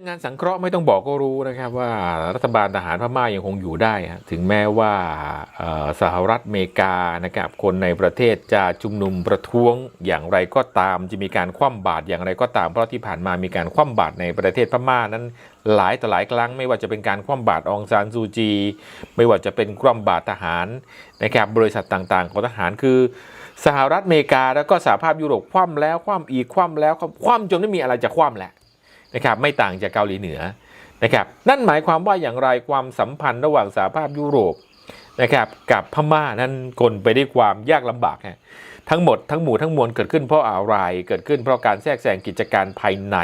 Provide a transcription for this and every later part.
งานสังเคราะห์ไม่ต้องบอกก็รู้นะครับว่ารัฐบาลทหารพม่ายังคงอยู่ได้ ถึงแม้ว่าสหรัฐอเมริกานะครับคนในประเทศจะชุมนุมประท้วงอย่างไรก็ตามจะมีการคว่ำบาตรอย่างไรก็ตามเพราะที่ผ่านมามีการคว่ำบาตรในประเทศพม่านั้นหลายต่อหลายครั้งไม่ว่าจะเป็นการคว่ำบาตรองซานซูจี ไม่ว่าจะเป็นคว่ำบาตรทหารนะครับบริษัทต่างๆ ของทหารคือสหรัฐอเมริกาแล้วก็สหภาพยุโรปคว่ำแล้วคว่ำอีกคว่ำแล้วคว่ำจนไม่มีอะไรจะคว่ำแหล้ว นะครับไม่ต่างจากเกาหลีเหนือนะครับนั่นหมายความว่าอย่างไรความสัมพันธ์ระหว่างสหภาพยุโรปนะครับกับพม่านั้นกลไปด้วยความยากลำบากฮะทั้งหมดทั้งหมู่ทั้งมวลเกิดขึ้นเพราะอะไรเกิดขึ้นเพราะการแทรกแซงกิจการภายใน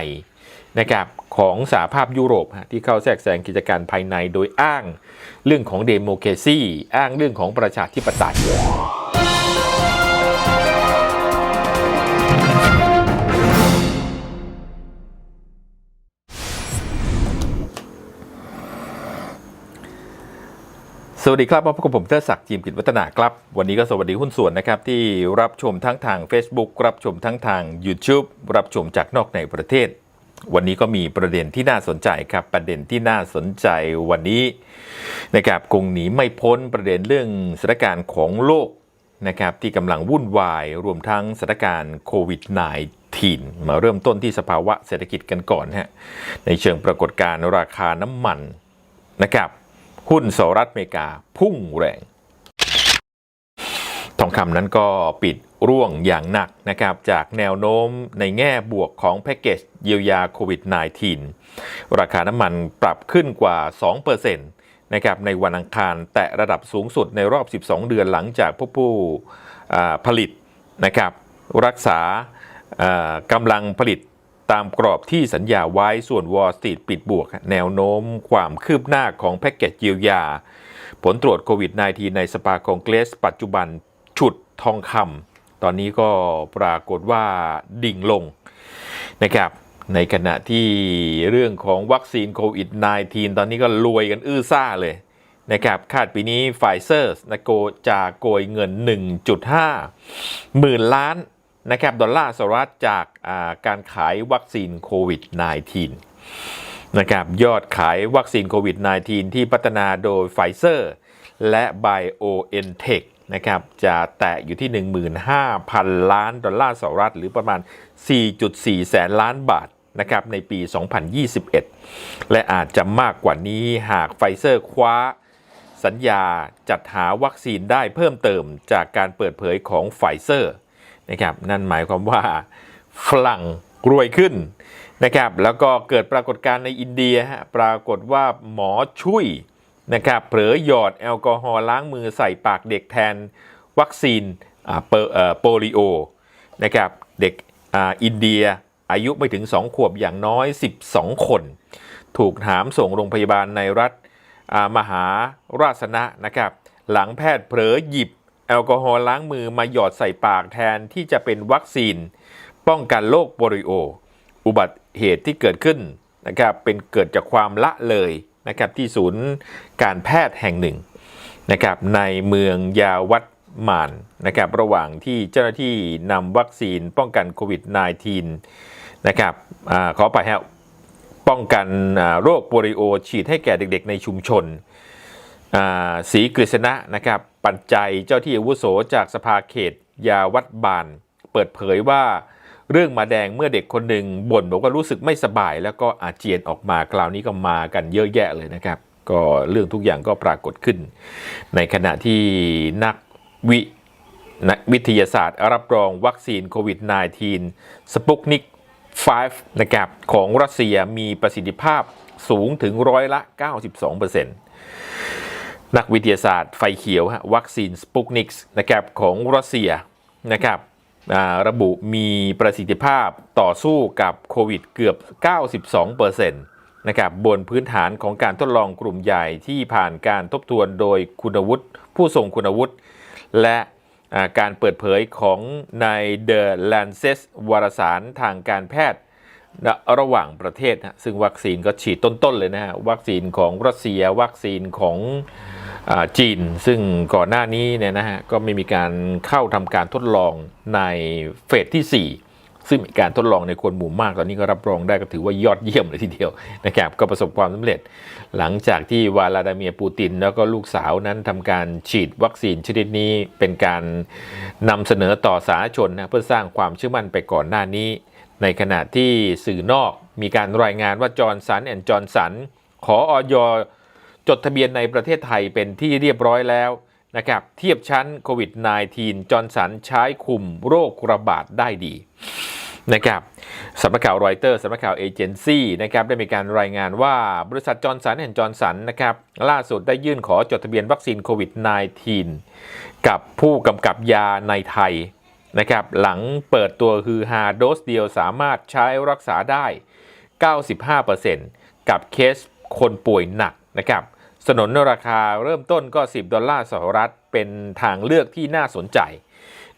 นะครับของสหภาพยุโรปที่เข้าแทรกแซงกิจการภายในโดยอ้างเรื่องของเดโมแครซีอ้างเรื่องของประชาธิปไตย สวัสดีครับมาพบกับผมเทอศักดิ์จีมกิจวัฒนาครับ วันนี้ก็สวัสดีหุ้นส่วนนะครับ ที่รับชมทั้งทาง Facebook รับชมทั้งทาง YouTube รับชมจากนอกในประเทศ วันนี้ก็มีประเด็นที่น่าสนใจครับ ประเด็นที่น่าสนใจวันนี้นะครับคงหนีไม่พ้นประเด็นเรื่องสถานการณ์ของโลกนะครับที่กำลังวุ่นวายรวมทั้งสถานการณ์โควิด -19 มาเริ่มต้นที่สภาวะเศรษฐกิจกันก่อนฮะในเชิงปรากฏการณ์ราคาน้ำมันนะครับ หุ้นสหรัฐอเมริกาพุ่งแรง ทองคำนั้นก็ปิดร่วงอย่างหนักนะครับ จากแนวโน้มในแง่บวกของแพ็กเกจเยียวยาโควิด -19 ราคาน้ำมันปรับขึ้นกว่า 2%นะครับในวันอังคารแตะระดับสูงสุดในรอบ 12 เดือนหลังจากผู้ผู้ผลิตนะครับรักษากำลังผลิต ตามกรอบที่สัญญาไว้ส่วน Wall Street ปิดบวก แนวโน้มความคืบหน้าของแพ็กเกจเยียวยา ผลตรวจโควิด -19 ในสปาคองเกรส ปัจจุบันฉุดทองคำตอนนี้ก็ปรากฏว่าดิ่งลงนะครับในขณะที่เรื่องของวัคซีนโควิด -19 ตอนนี้ก็รวยกันอื้อซ่าเลยนะครับคาดปีนี้ไฟเซอร์นะโกจะโกยเงิน 1.5 หมื่นล้าน นะครับดอลลาร์สหรัฐจากาการขายวัคซีนโควิด -19 นะครับยอดขายวัคซีนโควิด -19 ที่พัฒนาโดยไฟเซอร์และ BioNTech นะครับจะแตะอยู่ที่ 15,000 ล้านดอลลาร์สหรัฐ หรือประมาณ 4.4 แสนล้านบาทนะครับในปี 2021 และอาจจะมากกว่านี้หากไฟเซอร์คว้าสัญญาจัดหาวัคซีนได้เพิ่มเติมจากการเปิดเผยของไฟเซอร์ นะครับนั่นหมายความว่าฝรั่งรวยขึ้นนะครับแล้วก็เกิดปรากฏการณ์ในอินเดียฮะปรากฏว่าหมอช่วยนะครับเผลอหยอดแอลกอฮอล์ล้างมือใส่ปากเด็กแทนวัคซีนอ่าเปอร์เอ่อโปลิโอนะครับเด็กอ่าอินเดียอายุไม่ถึง 2 ขวบอย่างน้อย 12 คน ถูกหามส่งโรงพยาบาลในรัฐอ่ามหาราชนะนะครับหลังแพทย์เผลอหยิบ แอลกอฮอล์ล้างมือมาหยอดใส่ปากแทนที่จะเป็นวัคซีน ป้องกันโรคโปลิโอ อุบัติเหตุที่เกิดขึ้นนะครับเป็นเกิดจากความละเลยนะครับที่ศูนย์การแพทย์แห่งหนึ่งนะครับในเมืองยาวัดมานนะครับระหว่างที่เจ้าหน้าที่นำวัคซีนป้องกันโควิด -19 นะครับอขอไปฮะป้องกันโรคโปลิโอฉีดให้แก่เด็กๆในชุมชนอ่าศรีกฤษณะนะครับ ปัจจัยเจ้าที่อาวุโสจากสภาเขตยาวัดบาน เปิดเผยว่าเรื่องมาแดงเมื่อเด็กคนหนึ่งบ่นบอกว่ารู้สึกไม่สบาย แล้วก็อาเจียนออกมาคราวนี้ก็มากันเยอะแยะเลยนะครับ ก็เรื่องทุกอย่างก็ปรากฏขึ้น ในขณะที่นักวินักวิทยาศาสตร์รับรองวัคซีนโควิด -19 สปุกนิก 5 นะครับของรัสเซียมีประสิทธิภาพสูงถึงร้อยละ 92% นักวิทยาศาสตร์ไฟเขียวฮะวัคซีนสปุกนิกส์นะครับของรัสเซียนะครับระบุมีประสิทธิภาพต่อสู้กับโควิดเกือบ 92%นะครับบนพื้นฐานของการทดลองกลุ่มใหญ่ที่ผ่านการทบทวนโดยคุณวุฒิผู้ทรงคุณวุฒิและการเปิดเผยของใน The Lancet วารสารทางการแพทย์ระหว่างประเทศนะซึ่งวัคซีนก็ฉีดต้นๆเลยนะฮะ วัคซีนของรัสเซีย วัคซีนของ จีน ซึ่งก่อนหน้านี้เนี่ยนะฮะก็ไม่มีการเข้าทำการทดลองในเฟสที่ซึ่งมีการทดลองในคนหมู่มากตอนนี้ก็รับรองได้ก็ถือว่ายอดเยี่ยมเลยทีเดียวนะครับก็ประสบความสำเร็จ หลังจากที่วลาดาเมียร์ปูติน แล้วก็ลูกสาวนั้นทำการฉีดวัคซีนชนิดนี้เป็นการนำเสนอต่อสาธารณชนนะเพื่อสร้างความเชื่อมั่นไปก่อนหน้านี้ ในขณะที่สื่อนอกมีการรายงานว่าจอร์นสันแอนด์จอร์นสันขอออย จดทะเบียนในประเทศไทยเป็นที่เรียบร้อยแล้วนะครับเทียบชั้นโควิด -19 จอร์นสันใช้คุมโรคระบาดได้ดีนะครับสำนักข่าวรอยเตอร์สำนักข่าวเอเจนซี่นะครับได้มีการรายงานว่าบริษัทจอร์นสันแอนด์จอร์นสันนะครับล่าสุดได้ยื่นขอจดทะเบียนวัคซีนโควิด -19 กับผู้กำกับยาในไทยนะครับหลังเปิดตัวฮือฮาโดสเดียวสามารถใช้รักษาได้ 95%กับเคสคนป่วยหนักนะครับ สนนราคาเริ่มต้นก็ 10 ดอลลาร์สหรัฐเป็นทางเลือกที่น่าสนใจ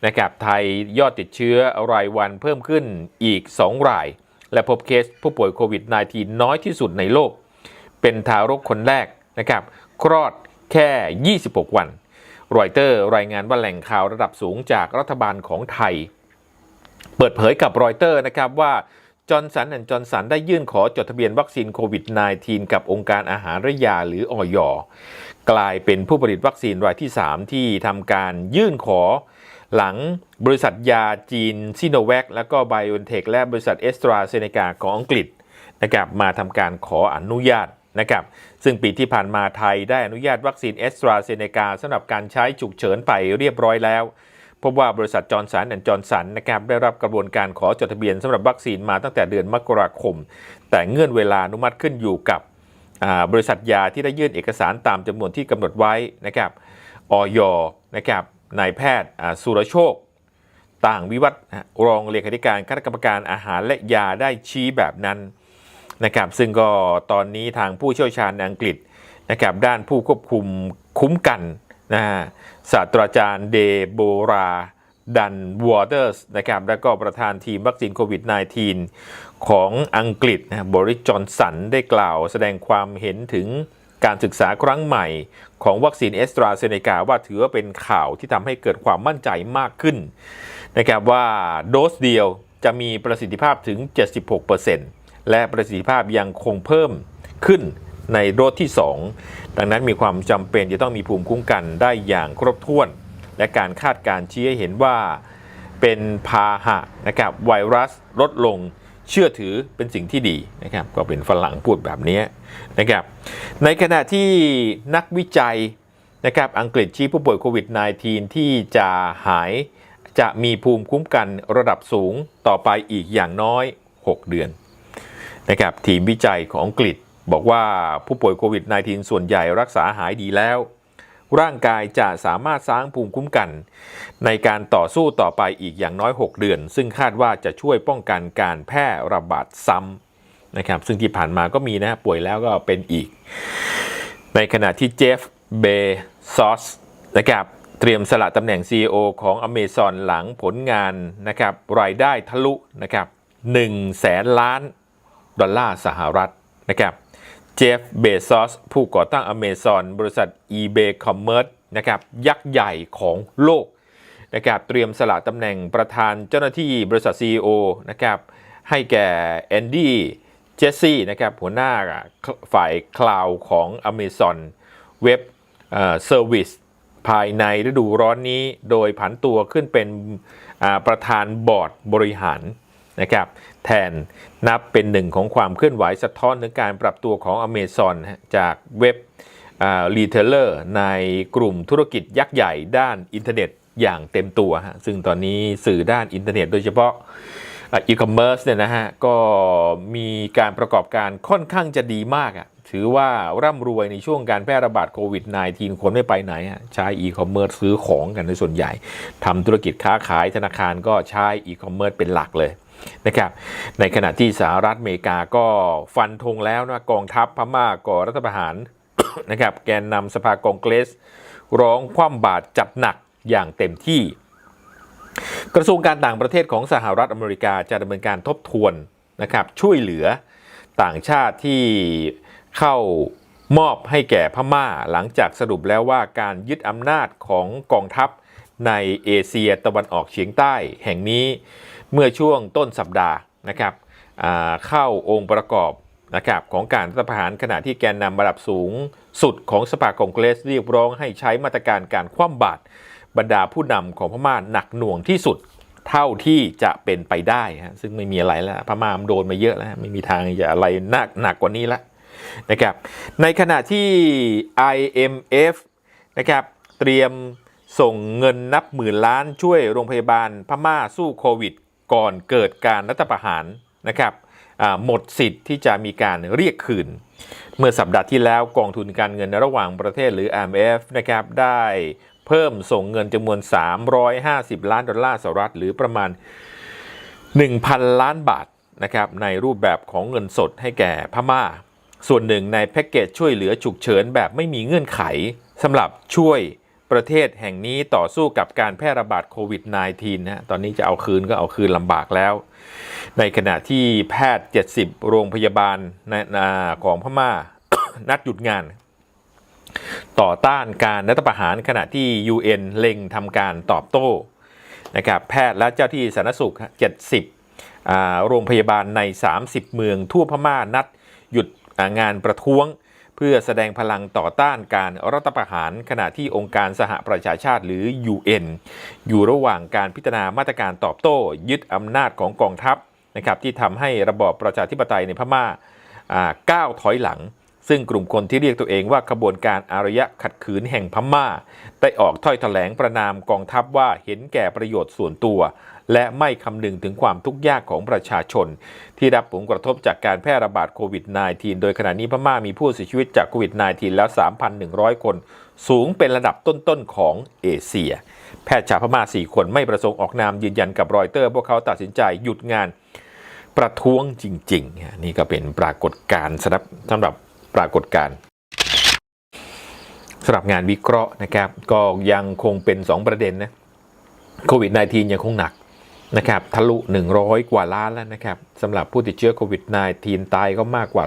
นะครับไทยยอดติดเชื้อรายวันเพิ่มขึ้นอีก 2 ราย และพบเคสผู้ป่วยโควิด -19 น้อยที่สุดในโลก เป็นทารกคนแรกนะครับคลอดแค่ 26 วันรอยเตอร์รายงานว่าแหล่งข่าวระดับสูงจากรัฐบาลของไทย เปิดเผยกับรอยเตอร์นะครับว่า จอร์นสันแอนจอร์นสันได้ยื่นขอจดทะเบียนวัคซีนโควิด -19 กับองค์การอาหารและยาหรืออยกลายเป็นผู้ผลิตวัคซีนรายที่ 3 ที่ทำการยื่นขอหลังบริษัทยาจีนซิโนแวคและก็ไบโอเทคและบริษัทเอสตราเซเนกาของอังกฤษนะครับมาทำการขออนุญาตนะครับซึ่งปีที่ผ่านมาไทยได้อนุญาตวัคซีนเอสตราเซเนกาสำหรับการใช้ฉุกเฉินไปเรียบร้อยแล้ว พบว่าบริษัทจอร์นสันแอนด์จอร์นสันนะครับได้รับกระบวนการขอจดทะเบียนสำหรับวัคซีนมาตั้งแต่เดือนมกราคม แต่เงื่อนเวลาอนุมัติขึ้นอยู่กับบริษัทยาที่ได้ยื่นเอกสารตามจำนวนที่กำหนดไว้นะครับออยนะครับนายแพทย์สุรโชค ต่างวิวัฒรองเลขาธิการคณะกรรมการอาหารและยาได้ชี้แบบนั้นนะครับซึ่งก็ตอนนี้ทางผู้เชี่ยวชาญอังกฤษนะครับด้านผู้ควบคุมคุ้มกัน นะฮะศาสตราจารย์เดโบราดันวอเตอร์สนะครับและก็ประธานทีมวัคซีนโควิด -19 ของอังกฤษนะบริจอนสันได้กล่าวแสดงความเห็นถึงการศึกษาครั้งใหม่ของวัคซีนเอสตราเซเนกาว่าถือว่าเป็นข่าวที่ทำให้เกิดความมั่นใจมากขึ้นนะครับว่าโดสเดียวจะมีประสิทธิภาพถึง 76%และประสิทธิภาพยังคงเพิ่มขึ้น ในโดสที่ 2 ดังนั้นมีความจำเป็นจะต้องมีภูมิคุ้มกันได้อย่างครบถ้วน และการคาดการณ์ชี้ให้เห็นว่าเป็นพาหะนะครับไวรัสลดลงเชื่อถือเป็นสิ่งที่ดีนะครับก็เป็นฝรั่งพูดแบบนี้นะครับในขณะที่นักวิจัยนะครับอังกฤษชี้ผู้ป่วยโควิด -19 ที่จะหายจะมีภูมิคุ้มกันระดับสูงต่อไปอีกอย่างน้อย 6 เดือนนะครับทีมวิจัยของอังกฤษ บอกว่าผู้ป่วยโควิด -19 ส่วนใหญ่รักษาหายดีแล้ว ร่างกายจะสามารถสร้างภูมิคุ้มกัน ในการต่อสู้ต่อไปอีกอย่างน้อย 6 เดือน ซึ่งคาดว่าจะช่วยป้องกันการแพร่ระบาดซ้ำนะครับซึ่งที่ผ่านมาก็มีนะป่วยแล้วก็เป็นอีก ในขณะที่เจฟเบซอสนะครับเตรียมสละตำแหน่ง CEO ของ Amazon หลังผลงานนะครับรายได้ทะลุนะครับ1แสนล้านดอลลาร์สหรัฐนะครับ จฟ เบซอส ผู้ก่อตั้ง Amazon บริษัท eBay Commerce นะครับยักษ์ใหญ่ของโลกนะครับเตรียมสละตำแหน่งประธานเจ้าหน้าที่บริษัท CEO นะครับให้แก่แอนดี้เจสซี่นะครับหัวหน้าฝ่ายคลาวของ Amazon เว็บเซอร์วิสภายในฤดูร้อนนี้โดยผันตัวขึ้นเป็นประธานบอร์ดบริหารนะครับ แทนนับเป็นหนึ่งของความเคลื่อนไหวสะท้อนถึงการปรับตัวของ Amazon ฮะจากเว็บรีเทลเลอร์ในกลุ่มธุรกิจยักษ์ใหญ่ด้านอินเทอร์เน็ตอย่างเต็มตัวฮะซึ่งตอนนี้สื่อด้านอินเทอร์เน็ตโดยเฉพาะอีคอมเมิร์ซเนี่ยนะฮะก็มีการประกอบการค่อนข้างจะดีมากอะถือว่าร่ำรวยในช่วงการแพร่ระบาดโควิด -19 คนไม่ไปไหนใช้อีคอมเมิร์ซซื้อของกันในส่วนใหญ่ทำธุรกิจค้าขายธนาคารก็ใช้อีคอมเมิร์ซเป็นหลักเลย นะครับในขณะที่สหรัฐอเมริกาก็ฟันธงแล้วนะกองทัพพม่าก่อรัฐประหารนะครับแกนนำสภากองเกรส ร้องคว่ำบาตรจัดหนักอย่างเต็มที่ กระทรวงการต่างประเทศของสหรัฐอเมริกาจะดำเนินการทบทวนนะครับช่วยเหลือต่างชาติที่เข้ามอบให้แก่พม่าหลังจากสรุปแล้วว่าการยึดอำนาจของกองทัพในเอเชียตะวันออกเฉียงใต้แห่งนี้ เมื่อช่วงต้นสัปดาห์นะครับเข้าองค์ประกอบนะครับของการรัฐประหารขณะที่แกนนำระดับสูงสุดของสภาคองเกรสเรียกร้องให้ใช้มาตรการการคว่ำบาตรบรรดาผู้นำของพม่าหนักหน่วงที่สุดเท่าที่จะเป็นไปได้ฮะซึ่งไม่มีอะไรแล้วพม่ามโดนมาเยอะแล้วไม่มีทางจะอะไรหนักหนักกว่านี้ละนะครับในขณะที่ IMF นะครับเตรียมส่งเงินนับหมื่นล้านช่วยโรงพยาบาลพม่าสู้โควิด ก่อนเกิดการรัฐประหารนะครับหมดสิทธิ์ที่จะมีการเรียกคืน เมื่อสัปดาห์ที่แล้วกองทุนการเงินระหว่างประเทศหรือ IMF นะครับได้เพิ่มส่งเงินจำนวน 350 ล้านดอลลาร์สหรัฐหรือประมาณ 1,000 ล้านบาทนะครับในรูปแบบของเงินสดให้แก่พม่า ส่วนหนึ่งในแพ็กเกจช่วยเหลือฉุกเฉินแบบไม่มีเงื่อนไขสำหรับช่วย ประเทศแห่งนี้ต่อสู้กับการแพร่ระบาดโควิด -19 นะตอนนี้จะเอาคืนก็เอาคืนลำบากแล้ว ในขณะที่แพทย์ 70 โรงพยาบาลในาของพม่านัดหยุดงาน ต่อต้านการรัฐประหารขณะที่ UN เล็งทำการตอบโต้นะครับแพทย์และเจ้าที่สาธารณสุข 70 โรงพยาบาลใน 30 เมืองทั่วพม่านัดหยุดงานประท้วง พื่อแสดงพลังต่อต้านการรัฐประหารขณะที่องค์การสหประชาชาติหรือ UN อยู่ระหว่างการพิจารณามาตรการตอบโต้ ยึดอำนาจของกองทัพนะครับที่ทำให้ระบอบประชาธิปไตยในพม่าอ่าก้าวถอยหลัง ซึ่งกลุ่มคนที่เรียกตัวเองว่าขบวนการอารยะขัดขืนแห่งพม่า ได้ออกถ้อยแถลงประนามกองทัพว่าเห็นแก่ประโยชน์ส่วนตัว และไม่คำนึงถึงความทุกข์ยากของประชาชน ที่รับผลกระทบจากการแพร่ระบาดโควิด -19 โดยขณะนี้พม่ามีผู้เสียชีวิตจากโควิด -19 แล้ว 3,100 คน สูงเป็นระดับต้นๆของเอเชีย แพทย์ชาวพม่า 4 คนไม่ประสงค์ออกนามยืนยันกับรอยเตอร์พวกเขาตัดสินใจหยุดงานประท้วงจริงๆ นี่ก็เป็นปรากฏการณ์สำหรับสำหรับปรากฏการณ์สำหรับงานวิเคราะห์นะครับ ก็ยังคงเป็น 2 ประเด็นนะโควิด -19 ยังคงหนัก นะครับทะลุ 100 กว่าล้านแล้วนะครับสำหรับผู้ติดเชื้อโควิด -19 ตายก็มากกว่า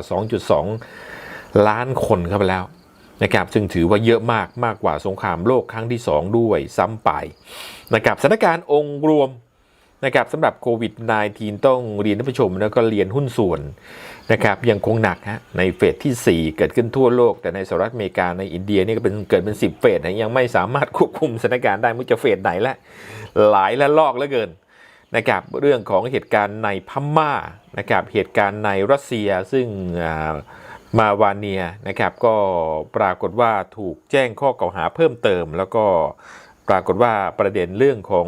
2.2 ล้านคนเข้าไปแล้วนะครับซึ่งถือว่าเยอะมากมากกว่าสงครามโลกครั้งที่ 2 ด้วยซ้ำไปนะครับสถานการณ์องค์รวมนะครับสำหรับโควิด -19 ต้องเรียนท่านผู้ชมแล้วก็เรียนหุ้นส่วนนะครับยังคงหนักฮะในเฟสที่ 4 เกิดขึ้นทั่วโลก แต่ในสหรัฐอเมริกาในอินเดียนี่ก็เป็นเกิดเป็น 10 เฟสยังไม่สามารถควบคุมสถานการณ์ได้ไม่รู้จะเฟสไหนละหลายและลอกเหลือเกิน นะครับเรื่องของเหตุการณ์ในพม่านะครับเหตุการณ์ในรัสเซียซึ่งมาวาเนียนะครับก็ปรากฏว่าถูกแจ้งข้อกล่าวหาเพิ่มเติม แล้วก็ปรากฏว่าประเด็นเรื่องของ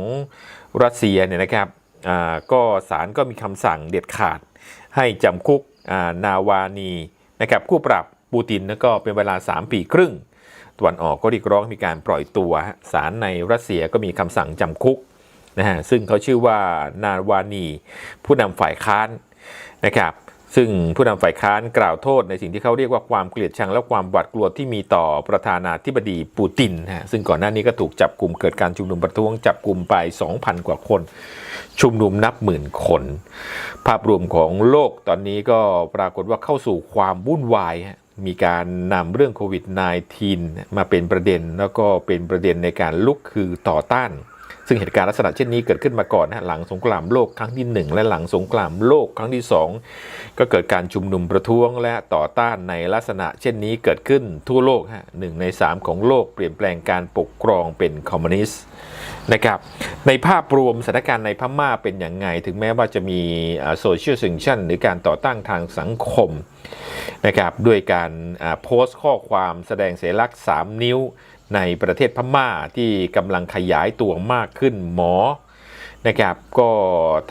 รัสเซียเนี่ยนะครับอ่าก็ศาลก็มีคำสั่งเด็ดขาดให้จำคุกอ่านาวานีนะครับคู่ปรับปูตินแล้วก็เป็นเวลา 3 ปีครึ่งตะวันออกก็เรียกร้องมีการปล่อยตัวศาลในรัสเซียก็มีคำสั่งจำคุก นะฮะซึ่งเขาชื่อว่านาวานี ผู้นำฝ่ายค้านนะครับซึ่งผู้นำฝ่ายค้านกล่าวโทษในสิ่งที่เขาเรียกว่าความเกลียดชังและความหวาดกลัวที่มีต่อประธานาธิบดีปูตินนะฮะซึ่งก่อนหน้านี้ก็ถูกจับกลุ่มเกิดการชุมนุมประท้วงจับกลุ่มไป 2,000 กว่าคน ชุมนุมนับหมื่นคน ภาพรวมของโลกตอนนี้ก็ปรากฏว่าเข้าสู่ความวุ่นวายมีการนำเรื่องโควิด -19 มาเป็นประเด็น แล้วก็เป็นประเด็นในการลุกคือต่อต้าน ซึ่งเหตุการณ์ลักษณะเช่นนี้เกิดขึ้นมาก่อนนะหลังสงครามโลกครั้งที่ 1 และหลังสงครามโลกครั้งที่ 2 ก็เกิดการชุมนุมประท้วงและต่อต้านในลักษณะเช่นนี้เกิดขึ้นทั่วโลกฮะหนึ่งใน 3 ของโลกเปลี่ยนแปลงการปกครองเป็นคอมมิวนิสต์นะครับในภาพรวมสถานการณ์ในพม่าเป็นอย่างไง ถึงแม้ว่าจะมีโซเชียล a ซ c ชันหรือการต่อต้านทางสังคมนะครับด้วยการโพสต์ข้อความแสดงเสลักษณ์3นิ้ว ในประเทศพม่าที่กำลังขยายตัวมากขึ้นหมอนะครับก็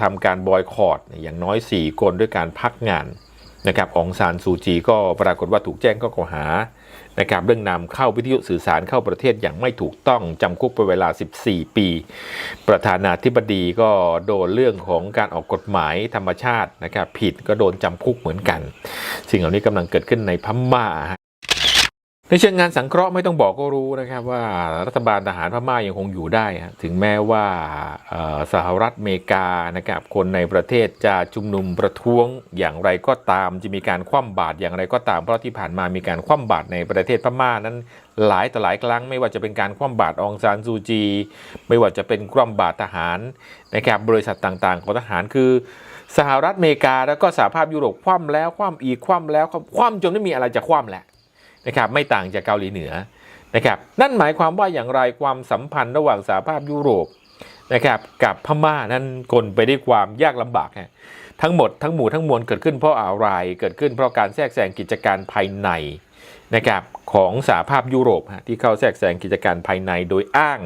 ทำการบอยคอรดอย่างน้อย 4 คนด้วยการพักงานนะครับองซานซูจีก็ปรากฏว่าถูกแจ้งข้อกล่าวหานะครับเรื่องนำเข้าวิทยุสื่อสารเข้าประเทศอย่างไม่ถูกต้องจำคุกไปเวลา 14 ปี ประธานาธิบดีก็โดนเรื่องของการออกกฎหมายธรรมชาตินะครับผิดก็โดนจำคุกเหมือนกัน สิ่งเหล่านี้กำลังเกิดขึ้นในพม่า ในเชิงงานสังเคราะห์ไม่ต้องบอกก็รู้นะครับว่ารัฐบาลทหารพม่ายังคงอยู่ได้ ถึงแม้ว่าสหรัฐอเมริกานะครับคนในประเทศจะชุมนุมประท้วงอย่างไรก็ตาม จะมีการคว่ำบาตรอย่างไรก็ตามเพราะที่ผ่านมามีการคว่ำบาตรในประเทศพม่านั้นหลายต่อหลายครั้งไม่ว่าจะเป็นการคว่ำบาตรองซานซูจี ไม่ว่าจะเป็นคว่ำบาตรทหารนะครับบริษัทต่างๆ ของทหารคือสหรัฐอเมริกาแล้วก็สหภาพยุโรปคว่ำแล้วคว่ำอีกคว่ำแล้วคว่ำจนไม่มีอะไรจะคว่ำแหล้ว นะครับไม่ต่างจากเกาหลีเหนือนะครับนั่นหมายความว่าอย่างไรความสัมพันธ์ระหว่างสหภาพยุโรปนะครับกับพม่านั้นกลไปด้วยความยากลำบากฮะทั้งหมดทั้งหมู่ทั้งมวลเกิดขึ้นเพราะอะไรเกิดขึ้นเพราะการแทรกแซงกิจการภายในนะครับของสหภาพยุโรปที่เข้าแทรกแซงกิจการภายในโดยอ้าง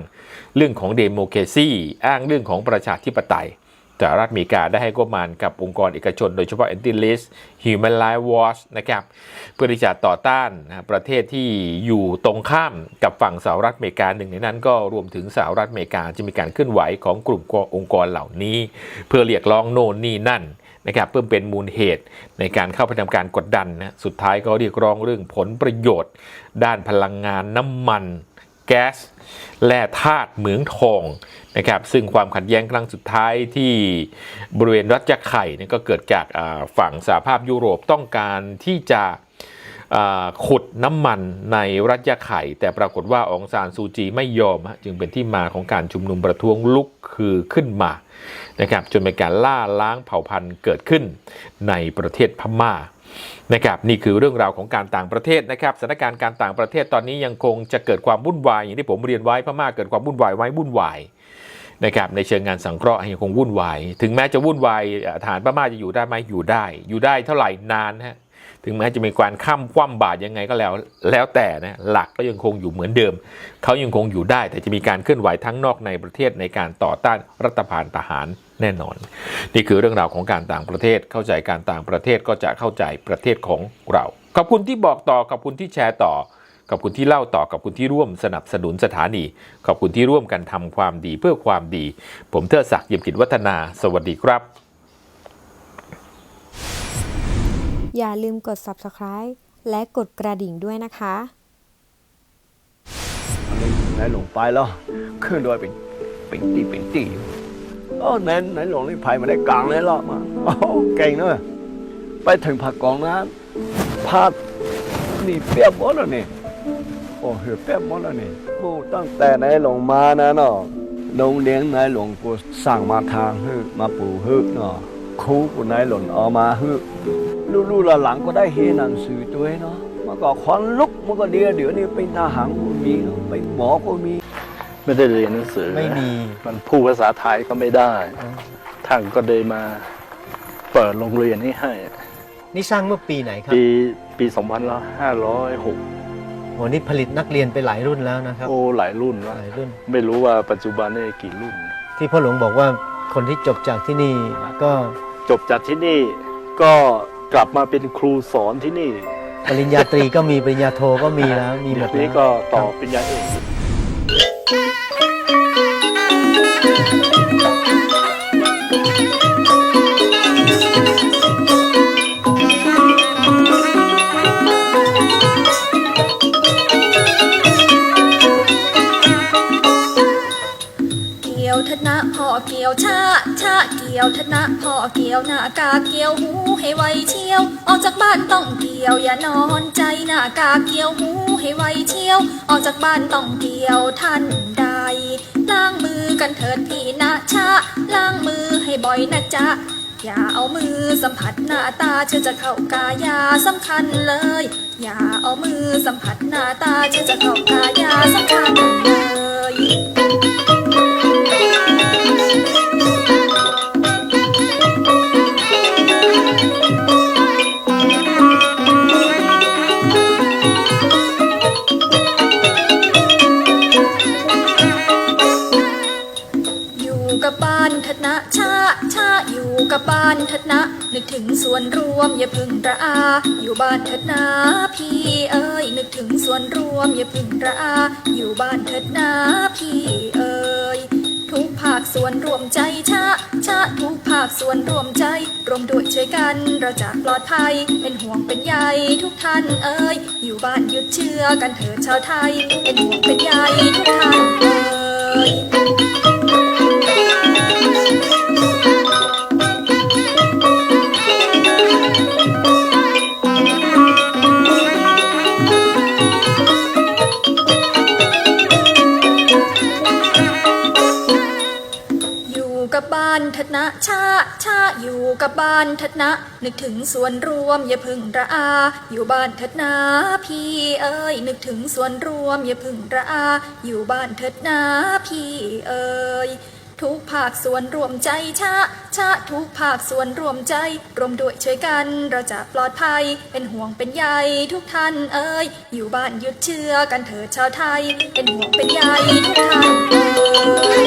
เรื่องของเดโมแครซีอ้างเรื่องของประชาธิปไตย สหรัฐอเมริกาได้ให้งบประมาณกับองค์กรเอกชน โดยเฉพาะ Anti List Human Rights Watch นะครับเพื่อที่จะต่อต้านประเทศที่อยู่ตรงข้ามกับฝั่งสหรัฐอเมริกาหนึ่งในนั้นก็รวมถึงสหรัฐอเมริกาจะมีการเคลื่อนไหวของกลุ่มองค์กรเหล่านี้ เพื่อเรียกร้องโน่นนี่นั่นนะครับเพื่อเป็นมูลเหตุในการเข้าไปทำการกดดันนะสุดท้ายก็เรียกร้องเรื่องผลประโยชน์ ด้านพลังงานน้ำมัน แก๊สแร่ธาตุเหมืองทองนะครับซึ่งความขัดแย้งครั้งสุดท้ายที่บริเวณรัฐยะไข่นี่ก็เกิดจากฝั่งสหภาพยุโรปต้องการที่จะขุดน้ำมันในรัฐยะไข่ แต่ปรากฏว่าองซานซูจีไม่ยอม จึงเป็นที่มาของการชุมนุมประท้วงลุกคือขึ้นมานะครับจนเป็นการล่าล้างเผ่าพันธุ์เกิดขึ้นในประเทศพม่า นะครับนี่คือเรื่องราวของการต่างประเทศนะครับสถานการณ์การต่างประเทศตอนนี้ยังคงจะเกิดความวุ่นวายอย่างที่ผมเรียนไว้พม่าเกิดความวุ่นวายไว้วุ่นวายนะครับในเชิงงานสังเคราะห์ยังคงวุ่นวาย ถึงแม้จะวุ่นวายฐานพม่าจะอยู่ได้ไหมอยู่ได้ อยู่ได้เท่าไหร่นานฮะ ถึงแม้จะมีการข้ามคว่ำบาตรยังไงก็แล้ว แล้วแต่นะหลักก็ยังคงอยู่เหมือนเดิม เขายังคงอยู่ได้ แต่จะมีการเคลื่อนไหวทั้งนอกในประเทศในการต่อต้านรัฐบาลทหารแน่นอน นี่คือเรื่องราวของการต่างประเทศเข้าใจการต่างประเทศก็จะเข้าใจประเทศของเราขอบคุณที่บอกต่อขอบคุณที่แชร์ต่อขอบคุณที่เล่าต่อขอบคุณที่ร่วมสนับสนุนสถานี ขอบคุณที่ร่วมกันทำความดีเพื่อความดี ผมเทิดศักดิ์เยี่ยมกิจวัฒนา สวัสดีครับ อย่าลืมกด subscribe และกดกระดิ่งด้วยนะคะไหนหลงไปแล้วขึ้นด้วยเป็นเป็นตีเป็นตีโอ้ไหนไหนหลงนี่ภัยมาได้กลางเลยหรอมาโอ้เก่งเนอะไปถึงผักกองนั้นพาดนี่เปียบหมดแล้วนี่โอ้เหือเปียบหมดแล้วนี่โอ้ตั้งแต่ไหนหลงมานะเนาะโรงเลี้ยงไหนหลงกูสั่งมาทางฮึมาปลูกฮึเนาะคูกูไหนหล่นเอามาฮึ ลู่ๆหลังๆก็ได้เรียนหนังสือตัวเนาะเมื่อก่อนควันลุกเมื่อก่อนเดียวเดี๋ยวนี้เป็นทหารก็มีเนอะเป็นหมอก็มี ไม่ได้เรียนหนังสือไม่มีมันพูดภาษาไทยก็ไม่ได้ท่านก็เลยมาเปิดโรงเรียนนี้ให้ นี่สร้างเมื่อปีไหนครับ ปีปี2506โหนี่ผลิตนักเรียนไปหลายรุ่นแล้วนะครับ โอ้หลายรุ่นแล้วหลายรุ่น ไม่รู้ว่าปัจจุบันนี่กี่รุ่น ที่พ่อหลวงบอกว่าคนที่จบจากที่นี่ก็จบจากที่นี่ก็ กลับมาเป็นครูสอนที่นี่ปริญญาตรีก็มีปริญญาโทก็มีแล้วมีหมเดี๋ยดวแล้นี้วก็ต่อปริญญาเอก เกี่ยวชาชาเกี่ยวธนะพ่อเกี่ยวหน้ากาเกี่ยวหูให้ไวเชียว ออกจากบ้านต้องเกี่ยวอย่านอนใจหน้ากาเกี่ยวหูให้ไวเชียว ออกจากบ้านต้องเกี่ยวท่านใดล้างมือกันเถิดพี่นะชาล้างมือให้บ่อยนะจ๊ะอย่าเอามือสัมผัสหน้าตาเชื่อจะเข้ากายาสำคัญเลย อย่าเอามือสัมผัสหน้าตาเชื่อจะเข้ากายาสำคัญเลยานเถิดนะชาชาอยู่กับบ้านเถิดนะ นึกถึงส่วนรวมอย่าพึ่งระอา อยู่บ้านเถิดนะพี่เอ้ยนึกถึงส่วนรวมอย่าพึ่งระอา อยู่บ้านเถิดนะพี่เอ้ยทุกภาคส่วนรวมใจชาชาทุกภาคส่วนรวมใจ รวมด้วยช่วยกัน เราจะปลอดภัย เป็นห่วงเป็นใยทุกท่านเอ่ยอยู่บ้านหยุดเชื่อกันเถิดชาวไทย เป็นห่วงเป็นใยทุกท่านเอ่ยานเถิดนะชาชาอยู่กับบ้านเถิดนะ นึกถึงส่วนรวมอย่าพึ่งระอา อยู่บ้านเถิดนะพี่เอ้ยนึกถึงส่วนรวมอย่าพึ่งระอา อยู่บ้านเถิดนะพี่เอ้ย ทุกภาคส่วนรวมใจชาชาทุกภาคส่วนรวมใจ รวมด้วยช่วยกัน เราจะปลอดภัย เป็นห่วงเป็นใยทุกท่านเอ้ยอยู่บ้านหยุดเชื่อกันเถิดชาวไทย เป็นห่วงเป็นใยทุกท่านเอ้ย